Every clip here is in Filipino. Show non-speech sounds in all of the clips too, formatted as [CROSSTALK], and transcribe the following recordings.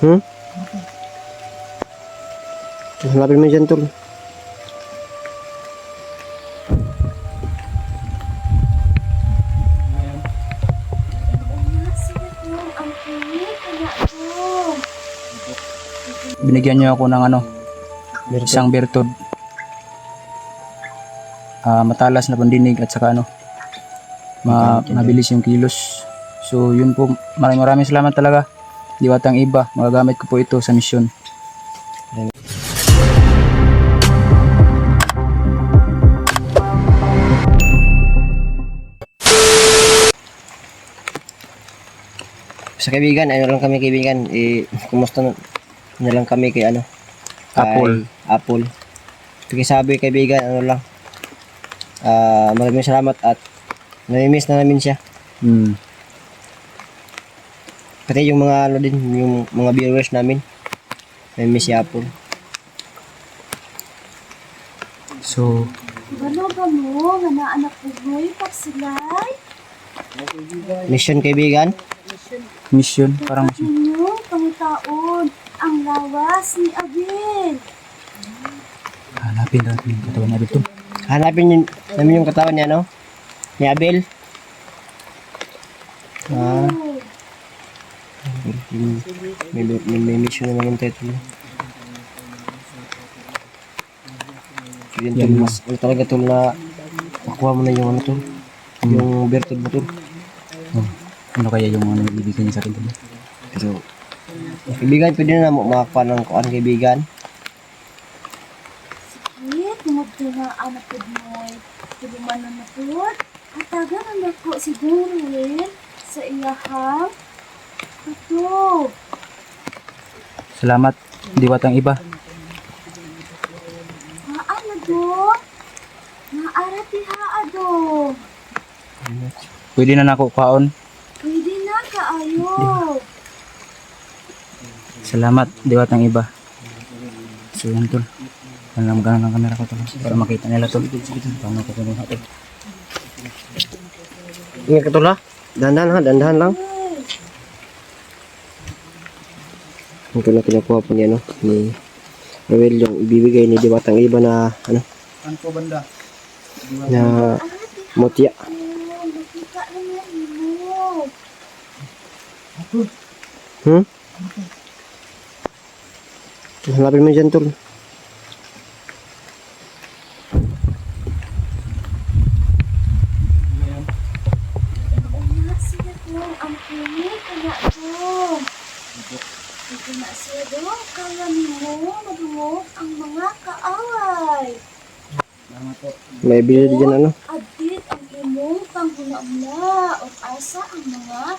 Hmm? Hanapin mo dyan, tol. Binigyan niyo ako ng ano, isang bertod. Ah, matalas na pandinig at saka ano, ma mabilis yung kilos. So yun po, maraming maraming salamat talaga. Diwatang iba, magagamit ko po ito sa misyon. Sa kaibigan, ano lang kami kaibigan, eh, kumusta na, na lang kami kay ano? kay Apple. Apple. Pakisabi kaibigan, ano lang. Ah, maraming salamat at nami-miss na namin siya. Hmm. Pati yung mga ano din, yung mga viewers namin. Nami-miss si Apple. So, Ano ba mo, nga na anak ko mo, pagsilay? Mission kaibigan. mission, parang mission. Ninyo, pangitaon, ang lawas ni Abel. Hanapin natin yung katawan na dito. Hanapin yun, namin yung katawan niya, no? Ni Abel. Ah, Yung- may, may, may mission na naman tayo. tol. So, yun, tol, mas, yun talaga tol na makuha mo na yung ano tol. Yung bertod mo tol. Oh, ano kaya yung ano ibibigay niya sa akin? dito? Pero, kaibigan, pwede na mo makakuha ng kuan kaibigan. Wait, nungod na anak ko mo, tulumanan na po. At taga na ko si Dorwin sa iyahang. Ito, Salamat, diwatang iba. haan na do. Naarati haa do. Pwede na nako kaon. Pwede na kaayo. Salamat, diwatang iba. So yan tol. Magana ng camera ko tol. Para makita nila tol. Paano ko tulong natin. Ingat ka tol ha. Dandan ha, dandan lang. Ito na kinukuha po niya, no? Ni Noel yung ibibigay ni Diwatang Iba na, ano, Ano po banda? na mutya. Oh, nakita na nga mo. Hmm? Hanapin mo dyan, tol. Anak siya ko, ang kulit, kaya ko. Ito na siya do, kaya mo, madungog ang mga kaaway. May bilid dyan, ano? Adit ang imong panghula-hula o asa ang mga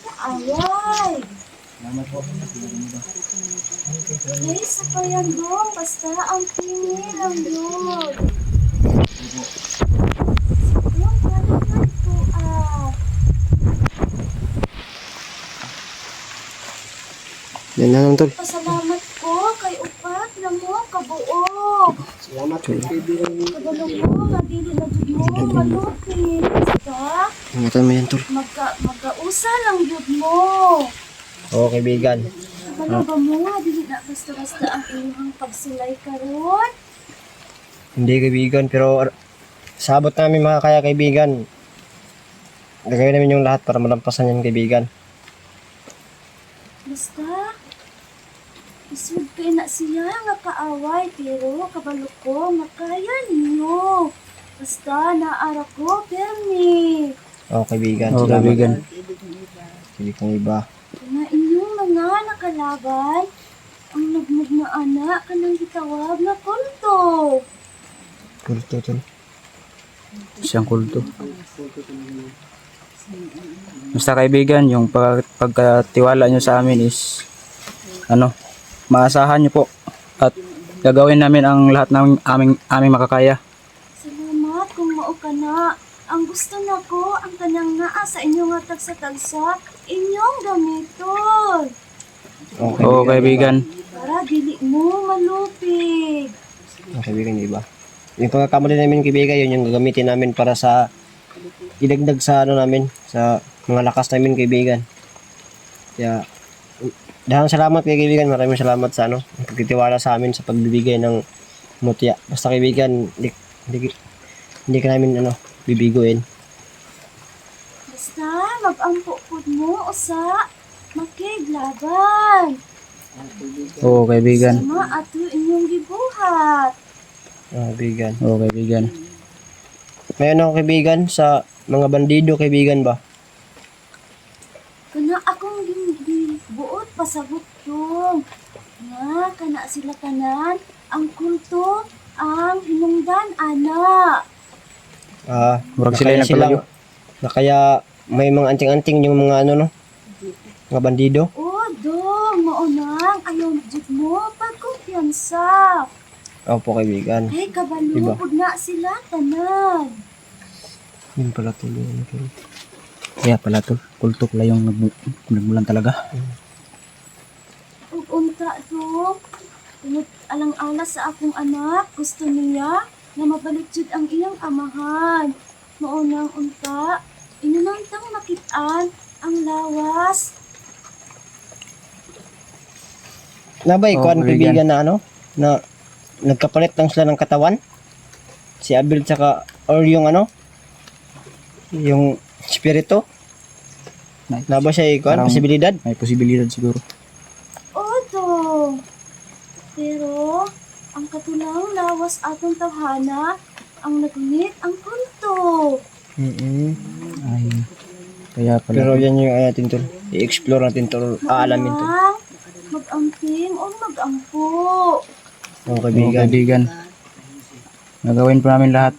kaaway. Hey, sa payan dong, basta ang. Yung galing na ito ah. Yan na lang, tol. Pasalamat ko kay upat na mo kabuok. Salamat, tol. Kabalo mo, na jud mo, yan, tol. magka, magkausa lang jud mo. Oo, kaibigan. Kabalo ba mo, dili na basta-basta ang iyong pagsulay karon. Hindi, kaibigan, pero sabot namin mga kaya, kaibigan. Gagawin namin yung lahat para malampasan yan, kaibigan. Basta, isud kay na siya nga kaaway, pero kabalo ko, makaya ninyo. Basta, naara ko, permi. Oo, kaibigan. Oh, Salamat. kaibigan. Hindi kong iba. Na inyong mga nakalaban, ang nagmug na anak kanang gitawag na kulto. Kulto, tol. Siyang kulto. Basta kaibigan, yung pag, pagkatiwala nyo sa amin is ano, maasahan nyo po at gagawin namin ang lahat ng aming, aming makakaya. Salamat kung mao ka na. Ang gusto na ko, ang kanang naa sa inyong nga tagsa-tagsa, inyong gamiton. Oo, Oo kaibigan, Para dili mo malupig. Ang kaibigan yung iba. Yung pagkakamali namin kaibigan, yun yung gagamitin namin para sa idagdag sa ano namin, sa mga lakas namin kaibigan. Kaya dahang salamat kay kaibigan, maraming salamat sa ano, pagtitiwala sa amin sa pagbibigay ng mutya. Basta kaibigan, hindi, hindi, hindi ka namin ano, bibiguin. Basta, mag-ampo po mo, usa. Makiglaban. Oo, kaibigan. Sama ato inyong gibuhat. Oh, kaibigan. Oo, kaibigan. May ano kaibigan sa mga bandido kaibigan ba? Kana akong gibuot pasabot yung. Nga, kana sila kanan. Ang kulto, ang hinungdan, ana. Ah, Murag sila yung nagpalayo. Na kaya may mga anting-anting yung mga ano no. Mga bandido. O, dong, maunang, ayaw jud mo, pagkumpiyansa. Opo kaibigan. Ay, kabalo, Diba? pud na sila tanan. Yun pala to yun. Kaya pala tol, kulto pala yung nagmu- nagmulan talaga. Ug unta do, tungod alang-ala sa akong anak, gusto niya nga mabalik jud ang iyang amahan. Maunang unta, inunantang makitaan ang lawas. Nabay, Oh, kuan kaibigan. na ano? Na nagkapalit lang sila ng katawan. Si Abel tsaka or yung ano? Yung spirito. Nice. Na ba siya ikuan? Parang- Posibilidad? May posibilidad siguro. Pero, ang katulang lawas atong tawhana, ang nagunit ang kulto. mm Ay, kaya pala. Pero yan yung ay, natin to. I-explore natin to. Aalamin to. Maunang, Mag-amping o mag-ampo. Oh, Oo, kaibigan. kaibigan. Nagawin po namin lahat.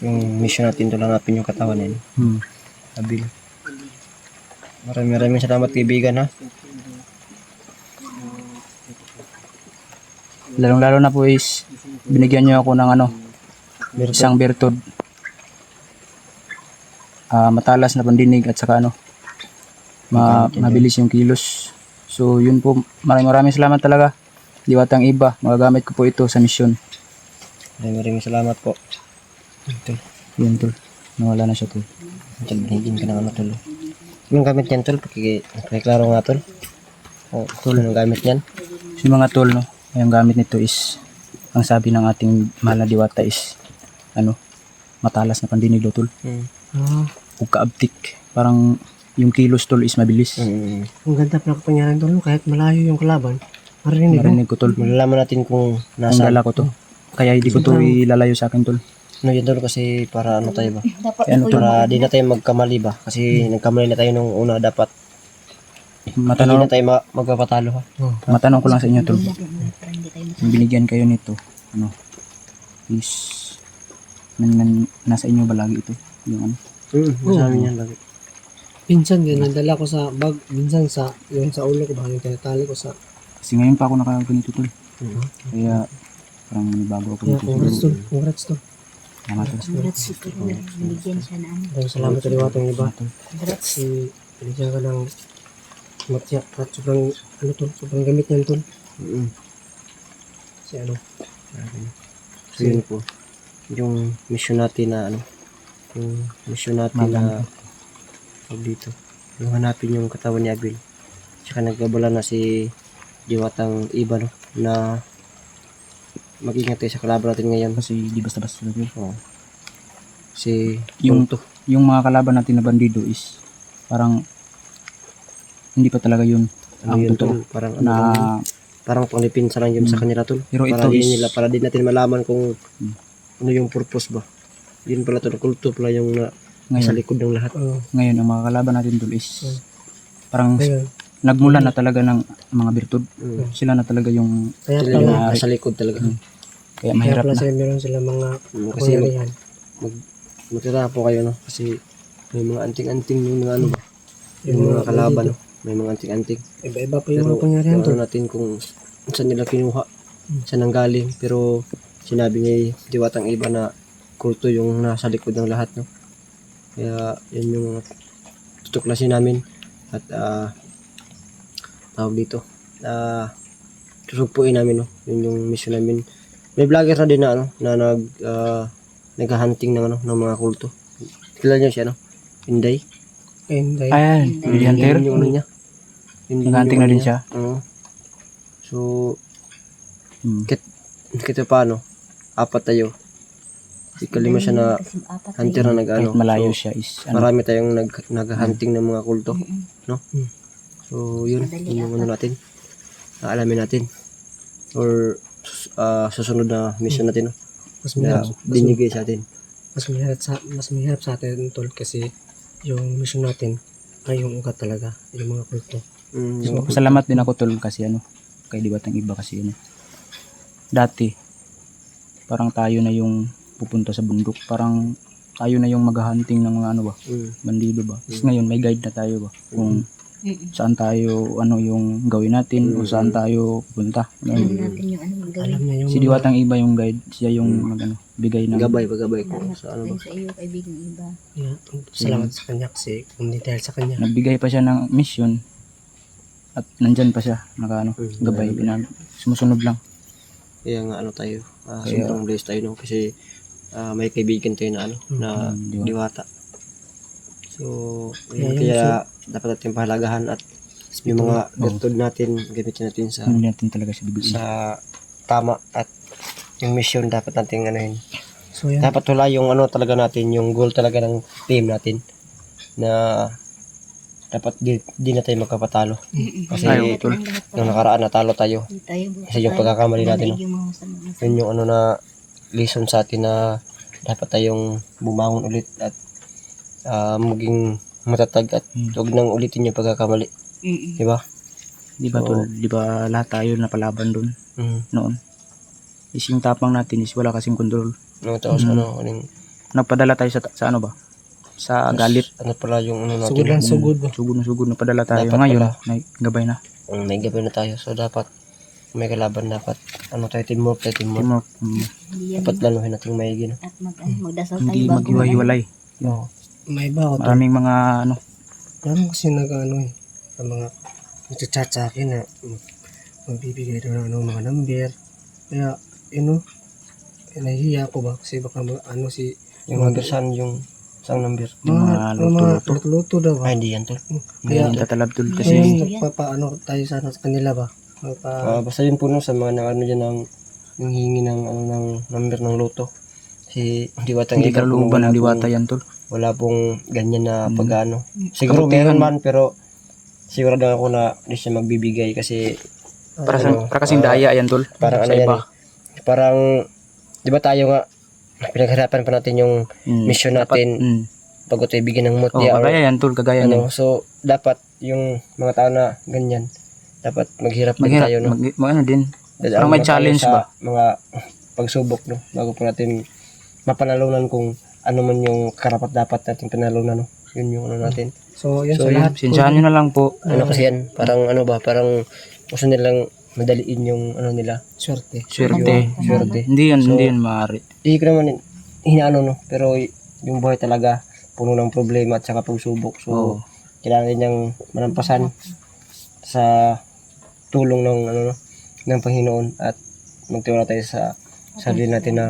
Yung mission natin to lang natin yung katawan yan. Hmm. Abil. Maraming maraming salamat kaibigan ha. Lalong lalo na po is binigyan niyo ako ng ano, Meron isang bertod. Ah, matalas na pandinig at saka ano, ma mabilis yung kilos. So yun po, maraming maraming salamat talaga. Diwatang iba, magagamit ko po ito sa misyon. Maraming maraming salamat po. Ito. Yun tol, nawala na siya tol. Tol, binigyan ka ng ano tol. Anong gamit yan tol? Paki- Pakiklaro nga tol. Oh, tol, anong gamit yan? So yung mga tol, no, yung gamit nito is, ang sabi ng ating mahal na diwata is, ano, matalas na pandinig daw tol. Hmm. Ug kaabtik. Parang yung kilos tol is mabilis. Mm. Ang ganda pala kapangyarihan tol, no? kahit malayo yung kalaban, marinig. Marinig ko tol. Malalaman natin kung Ang nasa dala ko to. Kaya hindi ko to ilalayo sa akin tol. ano yun tol kasi para ano tayo ba? Kaya ano tol, Para di na tayo magkamali ba? Kasi nagkamali na tayo nung una dapat. Hindi matanong, na tayo ma- magpapatalo ha. matanong ko lang sa inyo tol. Kung binigyan kayo nito, ano, is, nan, nan- nasa inyo ba lagi ito? Yung ano? Hmm, sa amin yan lagi. Pinsan din, nadala ko sa bag, minsan sa, yung sa ulo ko ba, yung tinatali ko sa, Kasi ngayon pa ako nakaganito tol. Mhm. Kaya, parang may bago ako kaya dito. congrats tol, congrats tol. Salamat tol. Congrats si Tito. Binigyan siya na ano. Maraming salamat sa liwatong iba. Salamat, tol. Congrats. Si, binigyan ka ng matya, at sobrang, ano tol, sobrang gamit niyan tol. Mm. Si ano, So yun po. Yung mission natin na ano. Yung mission natin na tawag dito. Yung hanapin yung katawan ni Abel. Tsaka nagbabala na si Diwatang Iba no. Na mag-ingat tayo sa kalaban natin ngayon. Kasi di basta-basta tol. Oo. Si Yung, Tonto. yung mga kalaban natin na bandido is, parang, hindi pa talaga yun Ano ang yun totoo tol? Parang ano na lang yun? Parang panglipinsa lang yun sa Mm. kanila tol. Pero para ito di is- nila, para di natin malaman kung Mm. ano yung purpose ba. Yun pala tol. Kulto pala yung na, sa ngayon, likod ng lahat. oh, ngayon ang mga kalaban natin tol is Mm. parang ayun, nagmula na talaga ng mga birtud. Mm. Sila na talaga yung kaya Sila yung nasa likod talaga. Mm. kaya kaya mahirap pala na. sila meron sila mga Mm, Kasi mag, kapangyarihan. magtira po kayo no kasi may mga anting-anting yung mga ano ba yung, Yung mga kalaban no may mga anting-anting Iba-iba pa yung pero mga kapangyarihan ano tol. natin kung saan nila kinuha saan ang galing. Pero sinabi ni Diwatang Iba na kulto yung nasa likod ng lahat no? Kaya yan yung tutuklasin namin at ah tawag dito ah susugpuin namin no? Yun yung mission namin. May vlogger na din na ano na nag ah, naghahunting ng ano ng mga kulto. Kilala niyo siya no? Inday Ayun. Ayan, Hunter. Yun yung ano niya. Yun yung Nag-hunting na ano din niya. siya. Oo. So, Hmm. kita paano? Apat tayo. Ikalima siya na hunter na nag-ano. Kahit malayo So, siya is ano, marami tayong nag, nag-hunting ng mga kulto. No? So, yun. Yun yung ano natin. Aalamin natin. Or ah, susunod na mission natin. No? Mas mahirap, binigay sa atin. mas mahirap sa mas mahirap sa atin tol kasi yung mission natin ay yung ugat talaga yung mga kulto. Mm, So, yung- salamat din ako tol kasi ano, kay Diwatang iba kasi ano. Dati, parang tayo na yung pupunta sa bundok. Parang tayo na yung maghahunting ng mga ano ba, Mm. bandido ba. Tapos ngayon may guide na tayo ba kung saan tayo ano yung gawin natin o saan tayo pupunta. Alam Ngayon, natin yung ano Alam gawin. niya yung si Diwatang iba yung guide, siya yung mag, ano, bigay ng Gabay, pagabay ko Salamat sa ano ba. din sa iyo, kaibigan iba. Yeah, salamat sa kanya kasi kung dahil sa kanya. nagbigay pa siya ng mission at nandyan pa siya naka ano, Mm. gabay pinag sumusunod lang. Kaya nga ano tayo. ah, Kaya- sobrang blessed tayo no kasi ah, may kaibigan tayo na ano na Mm, diwata. So, Kaya ayun, yun, kaya dapat natin pahalagahan at yung mga Oo. virtud natin gamitin natin sa Hindi natin talaga siya bibigyan. sa tama at yung mission dapat natin yun. So yan, Dapat wala yung ano talaga natin, yung goal talaga ng team natin na dapat di, di na tayo magkapatalo. Kasi Ayaw, tol. nung nakaraan natalo tayo. Hindi tayo bukas Kasi yung tayo. pagkakamali natin, Balik yung mga sama ng Yun yung ano na lesson sa atin na dapat tayong bumangon ulit at ah, maging matatag at huwag nang ulitin yung pagkakamali. Mm-mm. Di ba? Di ba So- tol? Di ba lahat tayo napalaban doon Mm. noon? Is yung tapang natin is wala kasing control. No, tapos Mm. ano, anong, Nagpadala tayo sa, sa ano ba? Sa galit. ano pala yung ano natin. sugod lang sugod ba? Sugod na sugod na padala tayo. Dapat Ngayon, pala. may gabay na. Mm, may gabi na tayo. So, dapat may kalaban dapat. Ano tayo, teamwork tayo, teamwork. Teamwork. Mm. Dapat lanuhin nating maigi. No? At mag, ano, magdasal tayo hindi maghiwa-hiwalay. No. May iba ako. Maraming mga ano, Marami kasi nag ano eh, ang mga nagchat sa akin na mag, magbibigay daw ng ano, mga number. Kaya, you know, eh, nahihiya ako ba? Kasi baka ma- ano si Yung saan yung isang number. yung mga mga mga luto-luto. luto-luto daw ba? Ay, hindi yan to. Kaya, Hindi tatalab tol kasi kasi nagpapaano tayo sana sa kanila ba? Magpa, Ah, basta yun po no, sa mga ano dyan ng nanghingi ng ano ng number ng loto. Si diwata hindi kalooban ng diwata yan tol. Wala pong ganyan na Mm. pag-ano. Siguro Kabutihan. meron man pero sigurado ako na hindi siya magbibigay kasi Para, sa, Ano, para kasing ah, daya yan tol. parang ano yan eh. Parang di ba tayo nga pinaghirapan pa natin yung Mm. mission natin mm. bago tayo bigyan ng Oh, mutya or kagaya yan tol, kagaya ano. yan. So dapat yung mga tao na ganyan dapat maghirap din Maghirap, tayo no. mag, mag, ano din. Dahil Parang may tayo challenge sa ba? Mga [LAUGHS] pagsubok, no? Bago po natin mapanalunan kung ano man yung karapat dapat natin panalunan, no? Yun yung ano natin. so, yun So, sa yun, lahat. Sinsyahan nyo na lang po. Ano kasi yan? Parang ano ba? Parang gusto nilang madaliin yung ano nila. Swerte. Swerte. Yung swerte. Hindi yan, So, hindi yan maaari. Hindi ko naman hinaano, no? Pero yung buhay talaga puno ng problema at saka pagsubok. So, Oo. kailangan din niyang manampasan sa tulong ng ano no, ng Panginoon at magtiwala tayo sa sarili natin na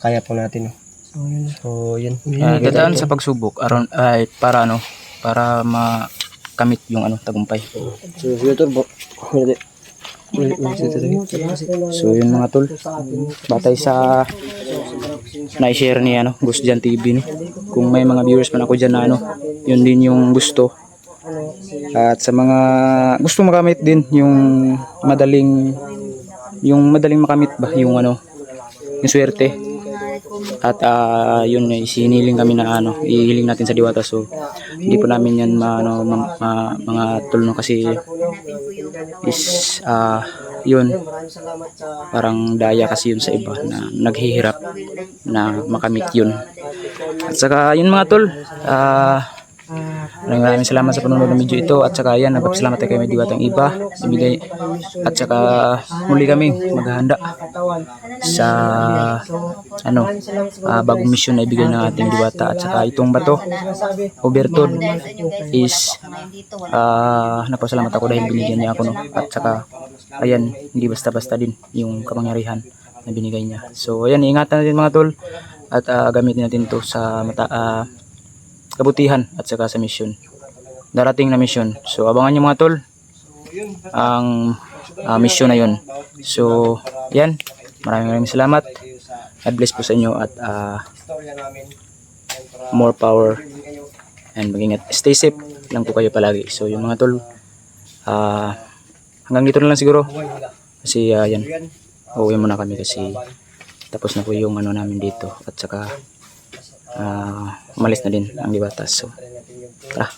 kaya po natin. No? So, yun. So, yun. Ah, dadaan sa pagsubok aron ay para ano, para makamit yung ano tagumpay. So, sige tol. So yun mga tol. Batay sa na-share ni ano, Ghost Jan TV no. Kung may mga viewers man ako diyan na ano, yun din yung gusto. At sa mga gusto makamit din yung madaling yung madaling makamit ba yung ano yung swerte at ah, yun ay siniling kami na ano ihiling natin sa diwata. So hindi po namin yan ma, ano, ma- ma- mga tulong kasi is ah yun parang daya kasi yun sa iba na naghihirap na makamit yun. At saka yun mga tol ah maraming maraming salamat sa panonood ng video ito at saka yan nagpapasalamat tayo kay may diwatang iba ibigay at saka muli kami maghahanda sa ano ah, bagong mission na ibigay ng ating diwata. At saka itong bato Obertod is ah napasalamat ako dahil binigyan niya ako no? At saka ayan hindi basta-basta din yung kapangyarihan na binigay niya. So ayan ingatan natin mga tol at ah, gamitin natin to sa mata ah, kabutihan at saka sa mission darating na mission. So abangan nyo mga tol ang ah, mission na yun. So yan, maraming maraming salamat. God bless po sa inyo at namin. more power and mag-ingat. Stay safe lang po kayo palagi. So yung mga tol, ah, hanggang dito na lang siguro. Kasi ah, yan, uuwi muna kami kasi tapos na po yung ano namin dito at saka Ah, uh, malis na din ang liwatas so tara.